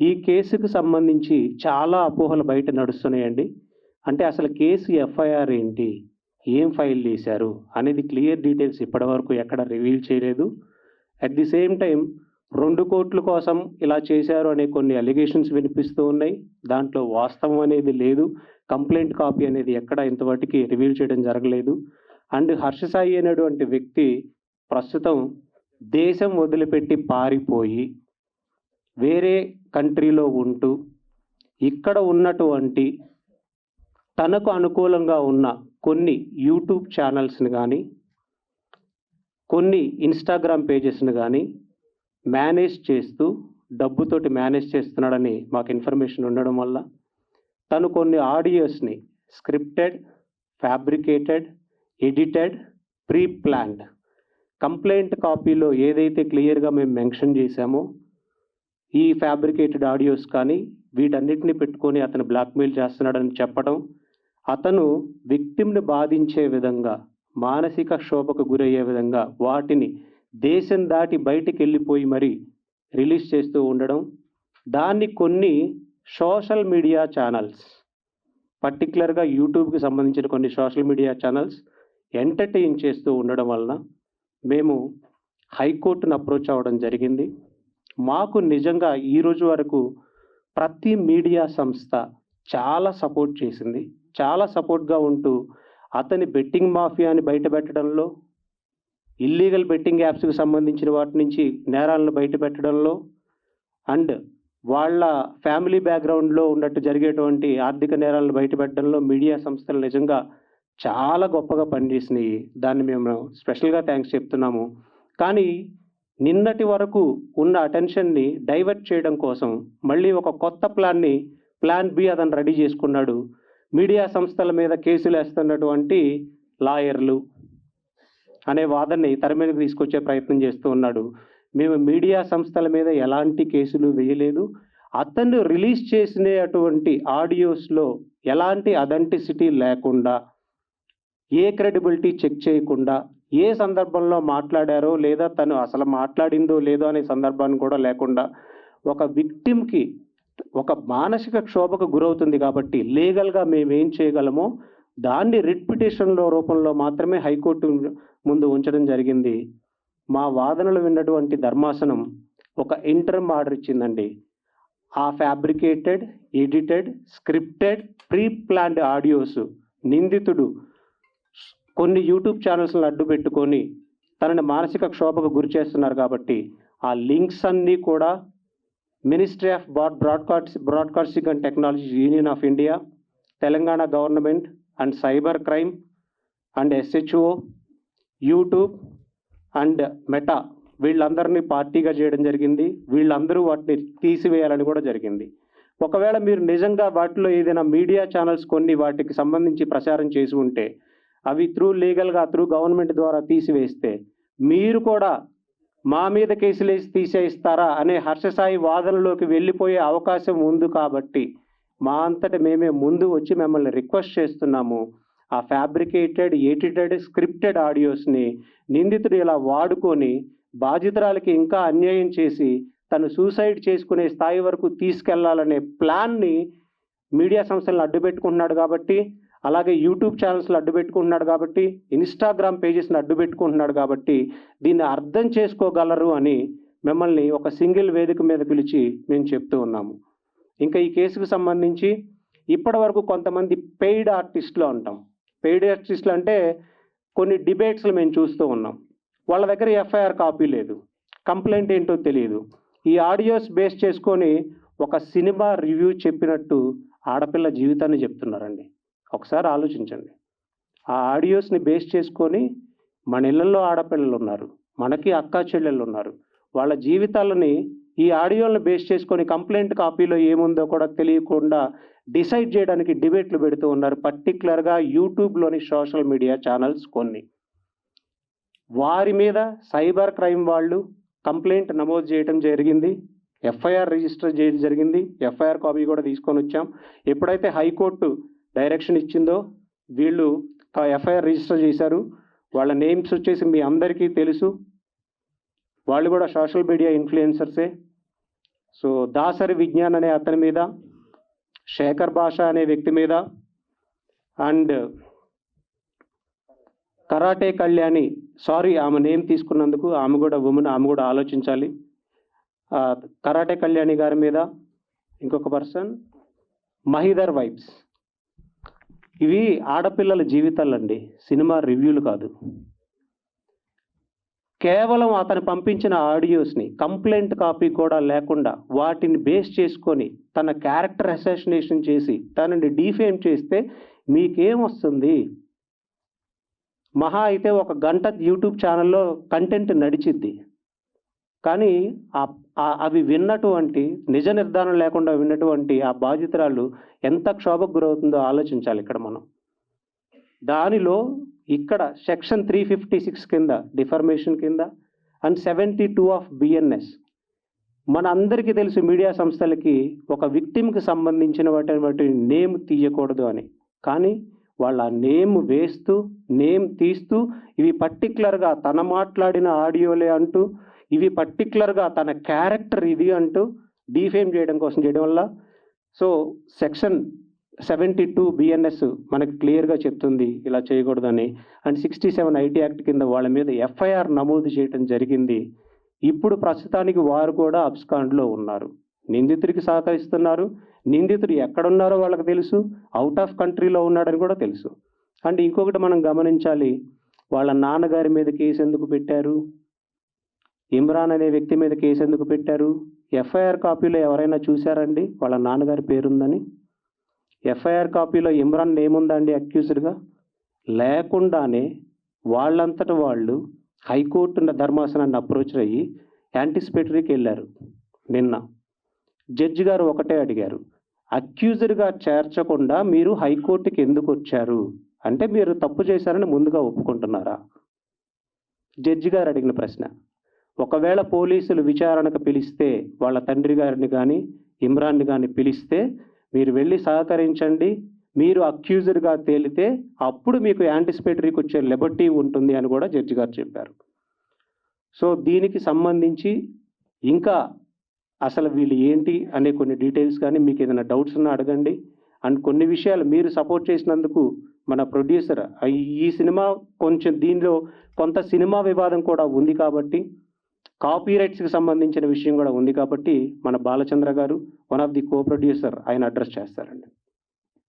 ఈ కేసుకు సంబంధించి చాలా అపోహలు బయట నడుస్తున్నాయండి. అంటే అసలు కేసు ఎఫ్ఐఆర్ ఏంటి? ఏం ఫైల్ చేశారు అనేది క్లియర్ డీటెయిల్స్ ఇప్పటివరకు ఎక్కడ రివీల్ చేయలేదు. అట్ ది సేమ్ టైం రెండు కోట్ల కోసం ఇలా చేశారు అనే కొన్ని అలిగేషన్స్ వినిపిస్తూ ఉన్నాయి. దాంట్లో వాస్తవం అనేది లేదు. కంప్లైంట్ కాపీ అనేది ఎక్కడ ఇంతవరకు రివీల్ చేయడం జరగలేదు. అండ్ హర్షసాయి అనేటువంటి వ్యక్తి ప్రస్తుతం దేశం వదిలిపెట్టి పారిపోయి వేరే కంట్రీలో ఉంటూ ఇక్కడ ఉన్నటువంటి తనకు అనుకూలంగా ఉన్న కొన్ని యూట్యూబ్ ఛానల్స్ని కానీ కొన్ని ఇన్స్టాగ్రామ్ పేజెస్ని కానీ మేనేజ్ చేస్తూ డబ్బుతోటి మేనేజ్ చేస్తున్నాడని మాకు ఇన్ఫర్మేషన్ ఉండడం వల్ల తను కొన్ని ఆడియోస్ని scripted fabricated edited pre planned complaint కాపీలో ఏదైతే క్లియర్గా మేము మెన్షన్ చేశామో ఈ ఫ్యాబ్రికేటెడ్ ఆడియోస్ కానీ వీటన్నిటిని పెట్టుకొని అతను బ్లాక్మెయిల్ చేస్తున్నాడని చెప్పడం అతను విక్టిమ్ని బాధించే విధంగా మానసిక క్షోభకు గురయ్యే విధంగా వాటిని దేశం దాటి బయటికి వెళ్ళిపోయి మరి రిలీజ్ చేస్తూ ఉండడం దాన్ని కొన్ని సోషల్ మీడియా ఛానల్స్ పర్టికులర్గా యూట్యూబ్కి సంబంధించిన కొన్ని సోషల్ మీడియా ఛానల్స్ ఎంటర్టైన్ చేస్తూ ఉండడం వలన మేము హైకోర్టును అప్రోచ్ అవ్వడం జరిగింది. మాకు నిజంగా ఈ రోజు వరకు ప్రతి మీడియా సంస్థ చాలా సపోర్ట్ చేసింది. చాలా సపోర్ట్గా ఉంటూ అతని బెట్టింగ్ మాఫియాని బయటపెట్టడంలో ఇల్లీగల్ బెట్టింగ్ యాప్స్కి సంబంధించిన వాటి నుంచి నేరాలను బయటపెట్టడంలో అండ్ వాళ్ళ ఫ్యామిలీ బ్యాక్గ్రౌండ్లో ఉన్నట్టు జరిగేటువంటి ఆర్థిక నేరాలను బయటపెట్టడంలో మీడియా సంస్థలు నిజంగా చాలా గొప్పగా పనిచేసినాయి. దాన్ని మేము స్పెషల్గా థ్యాంక్స్ చెప్తున్నాము. కానీ నిన్నటి వరకు ఉన్న అటెన్షన్ని డైవర్ట్ చేయడం కోసం మళ్ళీ ఒక కొత్త ప్లాన్ని ప్లాన్ బి అతను రెడీ చేసుకున్నాడు. మీడియా సంస్థల మీద కేసులు వేస్తున్నటువంటి లాయర్లు అనే వాదనని తెర మీదకి తీసుకొచ్చే ప్రయత్నం చేస్తూ ఉన్నాడు. మేము మీడియా సంస్థల మీద ఎలాంటి కేసులు వేయలేదు. అతను రిలీజ్ చేసినటువంటి ఆడియోస్లో ఎలాంటి అథెంటిసిటీ లేకుండా ఏ క్రెడిబిలిటీ చెక్ చేయకుండా ఏ సందర్భంలో మాట్లాడారో లేదా తను అసలు మాట్లాడిందో లేదో అనే సందర్భాన్ని కూడా లేకుండా ఒక విక్టిమ్కి ఒక మానసిక క్షోభకు గురవుతుంది కాబట్టి లీగల్గా మేము ఏం చేయగలమో దాన్ని రిట్పిటేషన్లో రూపంలో మాత్రమే హైకోర్టు ముందు ఉంచడం జరిగింది. మా వాదనలు విన్నటువంటి ధర్మాసనం ఒక ఇంటర్మ్ ఆర్డర్ ఇచ్చిందండి. ఆ fabricated edited scripted pre planned audios నిందితుడు కొన్ని యూట్యూబ్ ఛానల్స్ని అడ్డు పెట్టుకొని తనని మానసిక క్షోభకు గురి చేస్తున్నారు కాబట్టి ఆ లింక్స్ అన్నీ కూడా ministry of broad broadcast broadcasting and technology union of India Telangana government and cyber crime and SHO YouTube and Meta వీళ్ళందరినీ పార్టీగా చేయడం జరిగింది. వీళ్ళందరూ వాటిని తీసివేయాలని కూడా జరిగింది. ఒకవేళ మీరు నిజంగా వాటిలో ఏదైనా మీడియా ఛానల్స్ కొన్ని వాటికి సంబంధించి ప్రచారం చేసి ఉంటే అవి త్రూ లీగల్గా త్రూ గవర్నమెంట్ ద్వారా తీసివేస్తే మీరు కూడా మా మీద కేసులు వేసి తీసేయిస్తారా అనే హర్షసాయి వాదనలోకి వెళ్ళిపోయే అవకాశం ఉంది కాబట్టి మా అంతట మేమే ముందు వచ్చి మిమ్మల్ని రిక్వెస్ట్ చేస్తున్నాము. ఆ ఫ్యాబ్రికేటెడ్ ఎడిటెడ్ స్క్రిప్టెడ్ ఆడియోస్ని నిందితుడు ఇలా వాడుకొని బాధితురాలకి ఇంకా అన్యాయం చేసి తను సూసైడ్ చేసుకునే స్థాయి వరకు తీసుకెళ్ళాలనే ప్లాన్ని మీడియా సంస్థలను అడ్డుపెట్టుకుంటున్నాడు కాబట్టి అలాగే యూట్యూబ్ ఛానల్స్లో అడ్డు పెట్టుకుంటున్నాడు కాబట్టి ఇన్స్టాగ్రామ్ పేజెస్ని అడ్డు పెట్టుకుంటున్నాడు కాబట్టి దీన్ని అర్థం చేసుకోగలరు అని మిమ్మల్ని ఒక సింగిల్ వేదిక మీద పిలిచి మేము చెప్తూ ఉన్నాము. ఇంకా ఈ కేసుకు సంబంధించి ఇప్పటి వరకు కొంతమంది పెయిడ్ ఆర్టిస్టులు అంటాం. పెయిడ్ ఆర్టిస్టులు అంటే కొన్ని డిబేట్స్లు మేము చూస్తూ ఉన్నాం. వాళ్ళ దగ్గర ఎఫ్ఐఆర్ కాపీ లేదు. కంప్లైంట్ ఏంటో తెలియదు. ఈ ఆడియోస్ బేస్ చేసుకొని ఒక సినిమా రివ్యూ చెప్పినట్టు ఆడపిల్ల జీవితాన్ని చెప్తున్నారండి. ఒకసారి ఆలోచించండి. ఆ ఆడియోస్ని బేస్ చేసుకొని మన ఇళ్ళల్లో ఆడపిల్లలు ఉన్నారు మనకి అక్కా చెల్లెళ్ళు ఉన్నారు. వాళ్ళ జీవితాలని ఈ ఆడియోలను బేస్ చేసుకొని కంప్లైంట్ కాపీలో ఏముందో కూడా తెలియకుండా డిసైడ్ చేయడానికి డిబేట్లు పెడుతూ ఉన్నారు. పర్టికులర్గా యూట్యూబ్లోని సోషల్ మీడియా ఛానల్స్ కొన్ని. వారి మీద సైబర్ క్రైమ్ వాళ్ళు కంప్లైంట్ నమోదు చేయడం జరిగింది. ఎఫ్ఐఆర్ రిజిస్టర్ చేయడం జరిగింది. ఎఫ్ఐఆర్ కాపీ కూడా తీసుకొని వచ్చాం. ఎప్పుడైతే హైకోర్టు డైరెక్షన్ ఇచ్చిందో వీళ్ళు ఎఫ్ఐఆర్ రిజిస్టర్ చేశారు. వాళ్ళ నేమ్స్ వచ్చేసి మీ అందరికీ తెలుసు. వాళ్ళు కూడా సోషల్ మీడియా ఇన్ఫ్లుయెన్సర్సే. సో దాసరి విజ్ఞాన్ అనే అతని మీద శేఖర్ భాష అనే వ్యక్తి మీద అండ్ కరాటే కళ్యాణి సారీ ఆమె నేమ్ తీసుకున్నందుకు ఆమె కూడా ఉమెన్ ఆమె కూడా ఆలోచించాలి. కరాటే కళ్యాణి గారి మీద ఇంకొక పర్సన్ మహిదర్ వైబ్స్. ఇవి ఆడపిల్లల జీవితాలండి. సినిమా రివ్యూలు కాదు. కేవలం అతను పంపించిన ఆడియోస్ని కంప్లైంట్ కాపీ కూడా లేకుండా వాటిని బేస్ చేసుకొని తన క్యారెక్టర్ అసాసినేషన్ చేసి తనని డీఫేమ్ చేస్తే మీకేం వస్తుంది మహా అయితే ఒక గంట యూట్యూబ్ ఛానల్లో కంటెంట్ నడిచిద్ది. కానీ ఆ- ఆ- అవి విన్నటువంటి నిజ నిర్ధారణ లేకుండా విన్నటువంటి ఆ బాధితురాలు ఎంత క్షోభకు గురవుతుందో ఆలోచించాలి ఇక్కడ మనం. దానిలో ఇక్కడ సెక్షన్ త్రీ ఫిఫ్టీ సిక్స్ కింద డిఫర్మేషన్ కింద and seventy two of BNS మన అందరికీ తెలుసు మీడియా సంస్థలకి ఒక విక్టిమ్కి సంబంధించిన వాటి వాటి నేమ్ తీయకూడదు అని. కానీ వాళ్ళ నేమ్ వేస్తూ నేమ్ తీస్తూ ఇవి పర్టికులర్గా తన మాట్లాడిన ఆడియోలే అంటూ ఇవి పర్టికులర్గా తన క్యారెక్టర్ ఇది అంటూ డీఫేమ్ చేయడం కోసం చేయడం వల్ల so section seventy two BNS మనకు క్లియర్గా చెప్తుంది ఇలా చేయకూడదని. And sixty seven IT act కింద వాళ్ళ మీద ఎఫ్ఐఆర్ నమోదు చేయడం జరిగింది. ఇప్పుడు ప్రస్తుతానికి వారు కూడా అబ్స్కాండ్లో ఉన్నారు. నిందితుడికి సహకరిస్తున్నారు. నిందితుడు ఎక్కడున్నారో వాళ్ళకి తెలుసు. అవుట్ ఆఫ్ కంట్రీలో ఉన్నాడని కూడా తెలుసు. అండ్ ఇంకొకటి మనం గమనించాలి. వాళ్ళ నాన్నగారి మీద కేసు ఎందుకు పెట్టారు? ఇమ్రాన్ అనే వ్యక్తి మీద కేసు ఎందుకు పెట్టారు? ఎఫ్ఐఆర్ కాపీలో ఎవరైనా చూశారండి? వాళ్ళ నాన్నగారి పేరుందని. ఎఫ్ఐఆర్ కాపీలో ఇమ్రాన్ ఏముందండి అక్యూజ్డ్గా? లేకుండానే వాళ్ళంతట వాళ్ళు హైకోర్టు ధర్మాసనాన్ని అప్రోచ్ అయ్యి యాంటిసిపేటరీకి వెళ్ళారు. నిన్న. జడ్జి గారు ఒకటే అడిగారు. అక్యూజర్గా చేర్చకుండా మీరు హైకోర్టుకి ఎందుకు వచ్చారు? అంటే మీరు తప్పు చేశారని ముందుగా ఒప్పుకుంటున్నారా? జడ్జి గారు అడిగిన ప్రశ్న. ఒకవేళ పోలీసులు విచారణకు పిలిస్తే వాళ్ళ తండ్రి గారిని కానీ ఇమ్రాన్ని కానీ పిలిస్తే మీరు వెళ్ళి సహకరించండి. మీరు అక్యూజర్గా తేలితే అప్పుడు మీకు యాంటిసిపేటరీకి వచ్చే లిబర్టీ ఉంటుంది అని కూడా జడ్జి గారు చెప్పారు. సో దీనికి సంబంధించి ఇంకా అసలు వీళ్ళు ఏంటి అనే కొన్ని డీటెయిల్స్ కానీ మీకు ఏదైనా డౌట్స్ ఉన్నా అడగండి. అండ్ కొన్ని విషయాలు మీరు సపోర్ట్ చేసినందుకు మన ప్రొడ్యూసర్ ఈ సినిమా కొంచెం దీనిలో కొంత సినిమా వివాదం కూడా ఉంది కాబట్టి కాపీ రైట్స్కి సంబంధించిన విషయం కూడా ఉంది కాబట్టి మన Balachandra garu one of the co producer ఆయన అడ్రస్ చేస్తారండి.